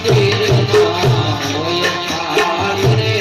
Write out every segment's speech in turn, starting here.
હરિનામ હોય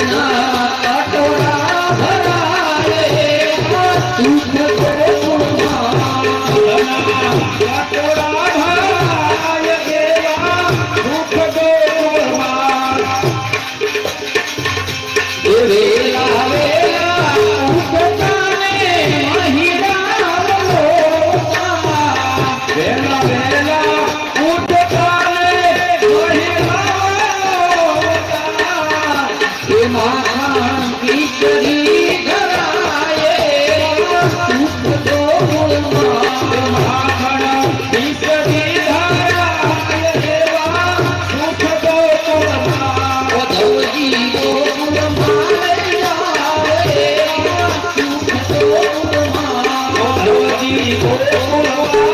ઘણા પટ ગોકુળમાં